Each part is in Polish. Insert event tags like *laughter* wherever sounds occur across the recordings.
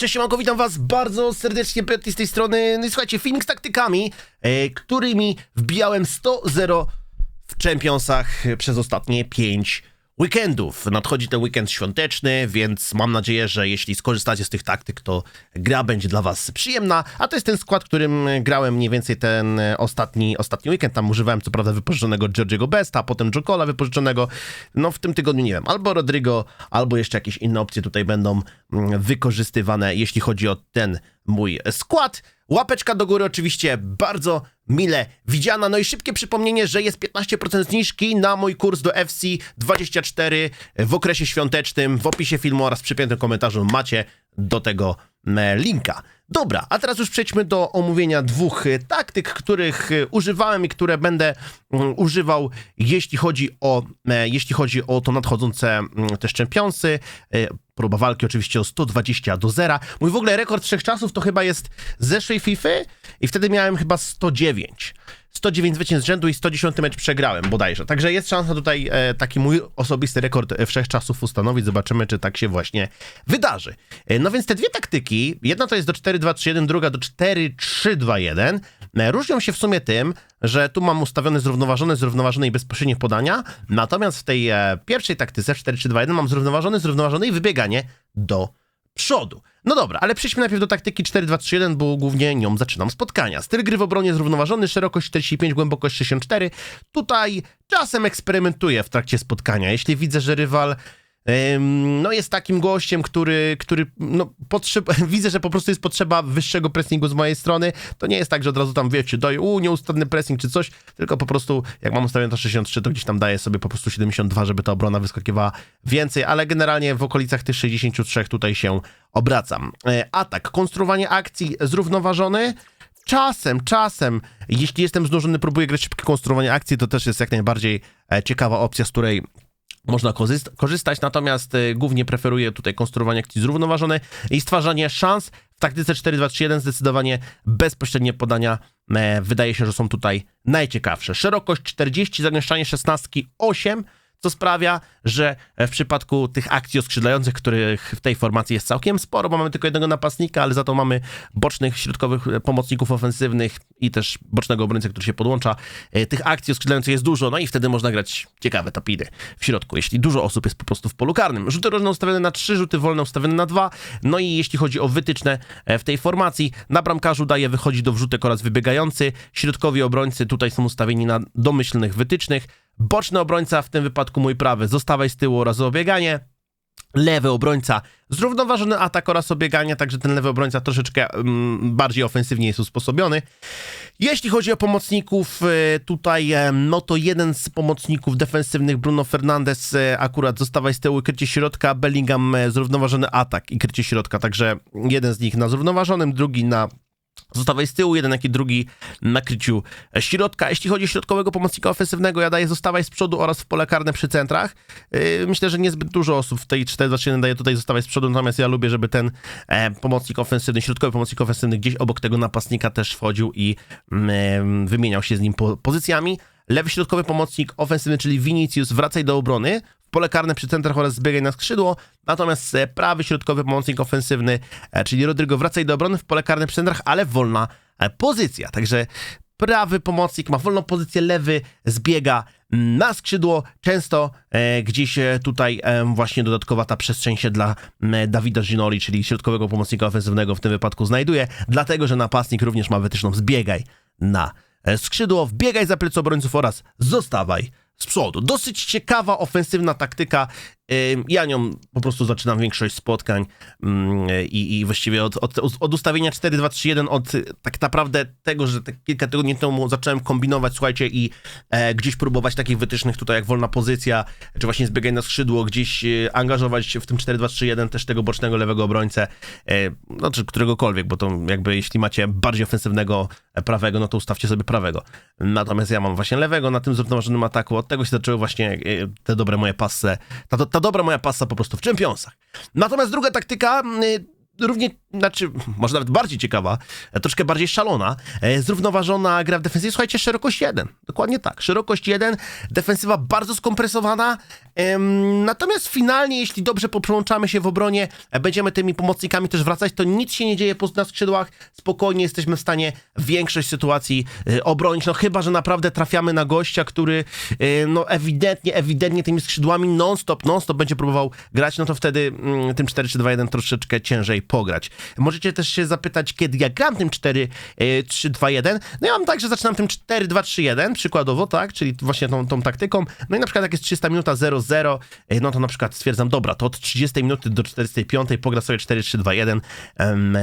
Cześć, siemanko, witam was bardzo serdecznie, Petty z tej strony. No i słuchajcie, z taktykami, e, którymi wbijałem 100-0 w Championsach przez ostatnie 5 weekendów. Nadchodzi ten weekend świąteczny, więc mam nadzieję, że jeśli skorzystacie z tych taktyk, to gra będzie dla was przyjemna. A to jest ten skład, którym grałem mniej więcej ten ostatni, ostatni weekend. Tam używałem co prawda wypożyczonego Georgiego Besta, potem Jokola wypożyczonego. No w tym tygodniu nie wiem, albo Rodrigo, albo jeszcze jakieś inne opcje tutaj będą mm, wykorzystywane, jeśli chodzi o ten mój skład. Łapeczka do góry oczywiście bardzo mile widziana. No i szybkie przypomnienie, że jest 15% zniżki na mój kurs do FC24 w okresie świątecznym. W opisie filmu oraz w przypiętym komentarzu macie do tego linka. Dobra, a teraz już przejdźmy do omówienia dwóch e, taktyk, których e, używałem i które będę mm, używał, jeśli chodzi o, e, jeśli chodzi o to nadchodzące mm, też czempionsy. E, Próba walki oczywiście o 120 do 0. Mój w ogóle rekord wszechczasów to chyba jest z zeszłej FIFA i wtedy miałem chyba 109. 109 zwycięstw rzędu i 110 mecz przegrałem bodajże. Także jest szansa tutaj e, taki mój osobisty rekord e, wszechczasów ustanowić. Zobaczymy, czy tak się właśnie wydarzy. E, no więc te dwie taktyki, jedna to jest do 4-2-3-1, druga do 4-3-2-1. E, różnią się w sumie tym, że tu mam ustawione zrównoważone, zrównoważone i bezpośrednie podania, natomiast w tej e, pierwszej taktyce 4-3-2-1 mam zrównoważony, zrównoważony i wybieganie do przodu. No dobra, ale przejdźmy najpierw do taktyki 4-2-3-1, bo głównie nią zaczynam spotkania. Styl gry w obronie zrównoważony, szerokość 45, głębokość 64. Tutaj czasem eksperymentuję w trakcie spotkania. Jeśli widzę, że rywal no jest takim gościem, który, który no, potrzeb... *laughs* widzę, że po prostu jest potrzeba wyższego pressingu z mojej strony, to nie jest tak, że od razu tam wiecie, daję u, nieustanny pressing czy coś, tylko po prostu jak mam ustawione to 63, to gdzieś tam daję sobie po prostu 72, żeby ta obrona wyskakiwała więcej, ale generalnie w okolicach tych 63 tutaj się obracam. E, Atak, konstruowanie akcji zrównoważony, Czasem, czasem, jeśli jestem znużony, próbuję grać szybkie konstruowanie akcji, to też jest jak najbardziej e, ciekawa opcja, z której można korzyst- korzystać, natomiast e, głównie preferuję tutaj konstruowanie akcji zrównoważone i stwarzanie szans. W taktyce 4-2-3-1 zdecydowanie bezpośrednie podania e, wydaje się, że są tutaj najciekawsze. Szerokość 40, zagęszczanie 16, 8, co sprawia, że w przypadku tych akcji oskrzydlających, których w tej formacji jest całkiem sporo, bo mamy tylko jednego napastnika, ale za to mamy bocznych, środkowych pomocników ofensywnych i też bocznego obrońcę, który się podłącza. E, Tych akcji oskrzydlających jest dużo, no i wtedy można grać ciekawe topidy w środku, jeśli dużo osób jest po prostu w polu karnym. Rzuty rożne ustawione na 3, rzuty wolne ustawione na 2, no i jeśli chodzi o wytyczne e, w tej formacji, na bramkarzu daje wychodzi do wrzutek oraz wybiegający, środkowi obrońcy tutaj są ustawieni na domyślnych wytycznych, Boczny obrońca, w tym wypadku mój prawy, zostawaj z tyłu oraz obieganie. Lewy obrońca, zrównoważony atak oraz obieganie, także ten lewy obrońca troszeczkę mm, bardziej ofensywnie jest usposobiony. Jeśli chodzi o pomocników, e, tutaj e, no to jeden z pomocników defensywnych, Bruno Fernandes, e, akurat zostawaj z tyłu, krycie środka, Bellingham zrównoważony atak i krycie środka, także jeden z nich na zrównoważonym, drugi na Zostawaj z tyłu, jeden jak i drugi na kryciu środka. Jeśli chodzi o środkowego pomocnika ofensywnego, ja daję zostawaj z przodu oraz w pole karne przy centrach. Yy, Myślę, że niezbyt dużo osób w tej 4-2-3-1 daje tutaj zostawać z przodu, natomiast ja lubię, żeby ten e, pomocnik ofensywny, środkowy pomocnik ofensywny gdzieś obok tego napastnika też wchodził i mm, wymieniał się z nim po, pozycjami. Lewy środkowy pomocnik ofensywny, czyli Vinicius, wracaj do obrony. Pole karne przy centrach oraz zbiegaj na skrzydło. Natomiast e, prawy środkowy pomocnik ofensywny, e, czyli Rodrigo, wracaj do obrony w pole karne przy centrach, ale wolna e, pozycja. Także prawy pomocnik ma wolną pozycję, lewy zbiega na skrzydło. Często e, gdzieś e, tutaj e, właśnie dodatkowa ta przestrzeń się dla m, Dawida Ginoli, czyli środkowego pomocnika ofensywnego w tym wypadku znajduje, dlatego że napastnik również ma wytyczną zbiegaj na e, skrzydło, wbiegaj za plecy obrońców oraz zostawaj z przodu. Dosyć ciekawa, ofensywna taktyka. Ja nią po prostu zaczynam większość spotkań ym, i, i właściwie od, od, od ustawienia 4-2-3-1, od y, tak naprawdę tego, że te kilka tygodni temu zacząłem kombinować, słuchajcie, i e, gdzieś próbować takich wytycznych tutaj jak wolna pozycja, czy właśnie zbiegaj na skrzydło, gdzieś e, angażować w tym 4-2-3-1 też tego bocznego lewego obrońcę, e, no czy któregokolwiek, bo to jakby jeśli macie bardziej ofensywnego e, prawego, no to ustawcie sobie prawego. Natomiast ja mam właśnie lewego na tym zrównoważonym ataku, od tego się zaczęły właśnie e, te dobre moje passe, ta, ta dobra moja passa po prostu w Championsach. Natomiast druga taktyka, y, równie, znaczy, może nawet bardziej ciekawa, e, troszkę bardziej szalona, e, zrównoważona gra w defensywie. Słuchajcie, szerokość 1. Dokładnie tak. Szerokość 1, defensywa bardzo skompresowana. Natomiast finalnie, jeśli dobrze poprzełączamy się w obronie, będziemy tymi pomocnikami też wracać, to nic się nie dzieje na skrzydłach. Spokojnie jesteśmy w stanie większość sytuacji e, obronić. No chyba, że naprawdę trafiamy na gościa, który e, no ewidentnie, ewidentnie tymi skrzydłami non-stop, non-stop będzie próbował grać, no to wtedy mm, tym 4-3-2-1 troszeczkę ciężej pograć. Możecie też się zapytać, kiedy ja gram tym 4-3-2-1. No ja mam tak, że zaczynam tym 4-2-3-1 przykładowo, tak, czyli właśnie tą, tą taktyką. No i na przykład jak jest 300 minuta 0 0, e, no to na przykład stwierdzam, dobra, to od 30 minuty do 45 pogra sobie 4-3-2-1,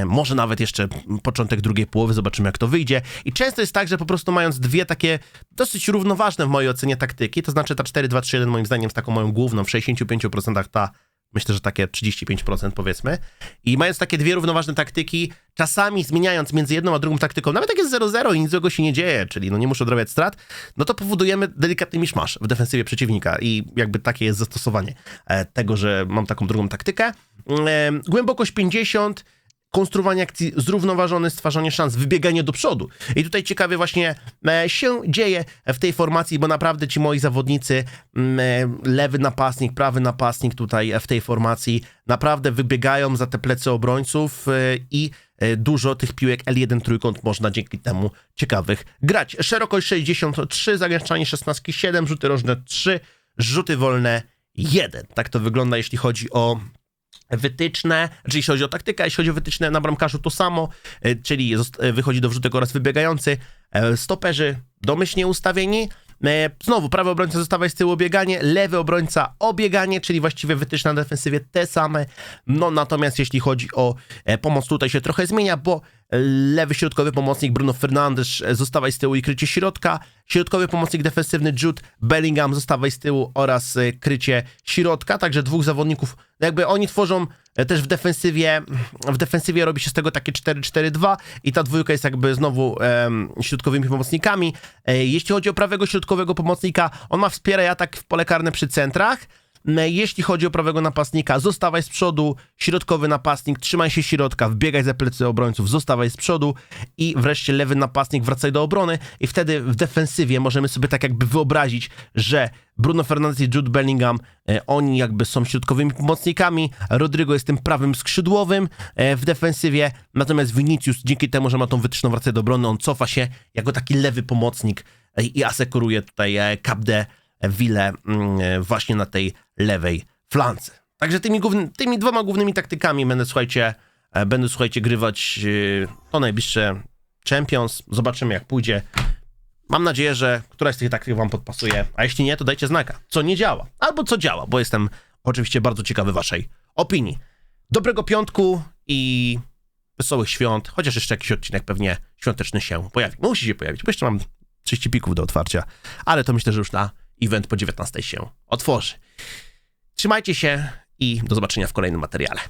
może nawet jeszcze początek drugiej połowy, zobaczymy jak to wyjdzie. I często jest tak, że po prostu mając dwie takie dosyć równoważne w mojej ocenie taktyki, to znaczy ta 4-2-3-1 moim zdaniem jest taką moją główną, w 65% ta Myślę, że takie 35% powiedzmy. I mając takie dwie równoważne taktyki, czasami zmieniając między jedną a drugą taktyką, nawet jak jest 0-0 i nic złego się nie dzieje, czyli no nie muszę odrabiać strat, no to powodujemy delikatny miszmasz w defensywie przeciwnika i jakby takie jest zastosowanie e, tego, że mam taką drugą taktykę. E, Głębokość 50, konstruowanie akcji zrównoważone, stwarzanie szans, wybieganie do przodu. I tutaj ciekawie właśnie e, się dzieje w tej formacji, bo naprawdę ci moi zawodnicy, mm, e, lewy napastnik, prawy napastnik tutaj w tej formacji, naprawdę wybiegają za te plecy obrońców e, i dużo tych piłek L1 trójkąt można dzięki temu ciekawych grać. Szerokość 63, zagęszczanie 16, 7, rzuty rożne 3, rzuty wolne 1. Tak to wygląda, jeśli chodzi o wytyczne, czyli jeśli chodzi o taktykę, jeśli chodzi o wytyczne na bramkarzu to samo, e, czyli e, wychodzi do wrzutek oraz wybiegający, e, stoperzy domyślnie ustawieni, Znowu, prawy obrońca zostawaj z tyłu obieganie, lewy obrońca obieganie, czyli właściwie wytyczne na defensywie te same. No natomiast jeśli chodzi o pomoc, tutaj się trochę zmienia, bo lewy środkowy pomocnik Bruno Fernandes e, zostawaj z tyłu i krycie środka, środkowy pomocnik defensywny Jude Bellingham zostawaj z tyłu oraz e, krycie środka, także dwóch zawodników, jakby oni tworzą e, też w defensywie, w defensywie robi się z tego takie 4-4-2 i ta dwójka jest jakby znowu em, środkowymi pomocnikami. Jeśli chodzi o prawego środkowego pomocnika, on ma wspieraj atak w pole karne przy centrach. Jeśli chodzi o prawego napastnika, zostawaj z przodu, środkowy napastnik, trzymaj się środka, wbiegaj za plecy obrońców, zostawaj z przodu i wreszcie lewy napastnik, wracaj do obrony i wtedy w defensywie możemy sobie tak jakby wyobrazić, że Bruno Fernandes i Jude Bellingham, e, oni jakby są środkowymi pomocnikami, Rodrigo jest tym prawym skrzydłowym e, w defensywie, natomiast Vinicius dzięki temu, że ma tą wytyczną wracaj do obrony, on cofa się jako taki lewy pomocnik e, i asekuruje tutaj Capde Ville mm, właśnie na tej lewej flance. Także tymi, główny, tymi dwoma głównymi taktykami będę, słuchajcie, e, będę, słuchajcie, grywać e, to najbliższe Champions. Zobaczymy, jak pójdzie. Mam nadzieję, że któraś z tych taktyk wam podpasuje, a jeśli nie, to dajcie znaka, co nie działa, albo co działa, bo jestem oczywiście bardzo ciekawy waszej opinii. Dobrego piątku i wesołych świąt, chociaż jeszcze jakiś odcinek pewnie świąteczny się pojawi. Musi się pojawić, bo jeszcze mam 30 pików do otwarcia, ale to myślę, że już na event po 19 się otworzy. Trzymajcie się i do zobaczenia w kolejnym materiale.